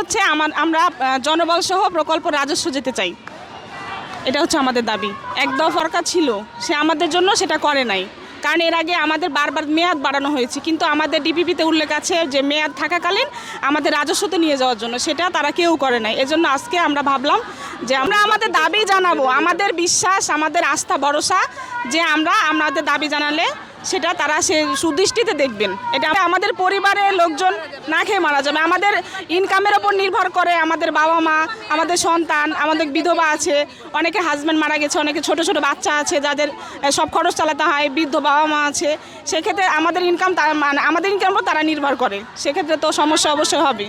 হচ্ছে আমার আমরা জনবল সহ প্রকল্প রাজস্ব যেতে চাই। এটা হচ্ছে আমাদের দাবি। এক দফরকার ছিল, সে আমাদের জন্য সেটা করে নাই। কারণ এর আগে আমাদের বারবার মেয়াদ বাড়ানো হয়েছে। কিন্তু আমাদের ডিপিপিতে উল্লেখ আছে যে মেয়াদ থাকাকালীন আমাদের রাজস্বতে নিয়ে যাওয়ার জন্য। সেটা তারা কেউ করে নাই। এজন্য আজকে আমরা ভাবলাম যে আমরা আমাদের দাবি জানাব। আমাদের বিশ্বাস, আমাদের আস্থা, ভরসা যে আমরা আমাদের দাবি জানালে সেটা তারা সে সুদৃষ্টিতে দেখবেন। এটা আমাদের পরিবারের লোকজন না খেয়ে মারা যাবে। আমাদের ইনকামের ওপর নির্ভর করে আমাদের বাবা মা আমাদের সন্তান, আমাদের বিধবা আছে, অনেকে হাজব্যান্ড মারা গেছে, অনেকে ছোট ছোট বাচ্চা আছে, যাদের সব খরচ চালাতে হয়, বৃদ্ধ বাবা মা আছে। সেক্ষেত্রে আমাদের ইনকাম মানে আমাদের ইনকাম উপর তারা নির্ভর করে। সেক্ষেত্রে তো সমস্যা অবশ্যই হবে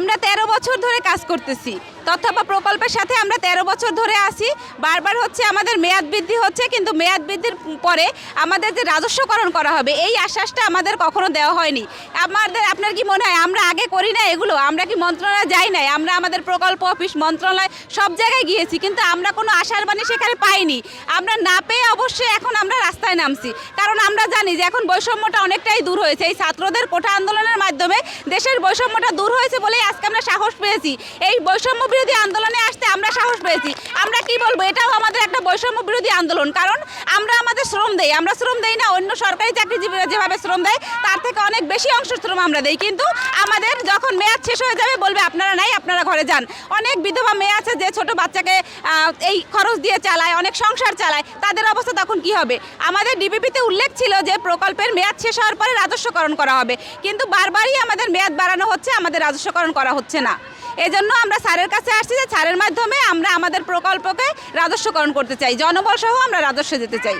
আমরা তেরো বছর ধরে কাজ করতেছি। তথ্য বা প্রকল্পের সাথে আমরা তেরো বছর ধরে আসি বারবার হচ্ছে আমাদের মেয়াদ বৃদ্ধি হচ্ছে, কিন্তু মেয়াদ বৃদ্ধির পরে আমাদের যে রাজস্বকরণ করা হবে, এই আশ্বাসটা আমাদের কখনো দেওয়া হয়নি। আমাদের, আপনার কি মনে হয় আমরা আগে করি না এগুলো? আমরা কি মন্ত্রণালয়ে যাই নাই? আমরা আমাদের প্রকল্প, অফিস, মন্ত্রণালয় সব জায়গায় গিয়েছি, কিন্তু আমরা কোনো আশার বাণী সেখানে পাইনি। আমরা না পেয়ে অবশ্যই এখন আমরা রাস্তায় নামছি। কারণ আমরা জানি যে এখন বৈষম্যটা অনেকটাই দূর হয়েছে। এই ছাত্রদের কোঠা আন্দোলনের মাধ্যমে দেশের বৈষম্যটা দূর হয়েছে বলেই আজকে আমরা সাহস পেয়েছি। এই বৈষম্য বিরোধী আন্দোলনে আসতে আমরা সাহস পেয়েছি। আমরা কি বলব? এটাও আমাদের একটা বৈষম্য বিরোধী আন্দোলন। কারণ আমরা আমাদের শ্রম দেই। আমরা শ্রম দেই না, অন্য সরকারি চাকরিজীবীরা যেভাবে শ্রম দেয়, তার থেকে অনেক বেশি অংশ শ্রম আমরা দেই। কিন্তু আমাদের যখন মেয়াদ শেষ হয়ে যাবে, বলবে, আপনারা নাই, আপনারা ঘরে যান। অনেক বিধবা মেয়ে আছে যে ছোট বাচ্চাকে এই খরচ দিয়ে চালায়, অনেক সংসার চালায়। তাদের অবস্থা তখন কি হবে? আমাদের ডিবিপিতে উল্লেখ ছিল যে প্রকল্পের মেয়াদ শেষ হওয়ার পরে রাজস্বকরণ করা হবে। কিন্তু বারবারই আমাদের মেয়াদ বাড়ানো হচ্ছে, আমাদের রাজস্বকরণ করা হচ্ছে না। এজন্য আমরা স্যারের কাছে আসছি যে স্যারের মাধ্যমে আমরা আমাদের প্রকল্পকে রাজস্বকরণ করতে চাই। জনবল সহ আমরা রাজস্ব যেতে চাই।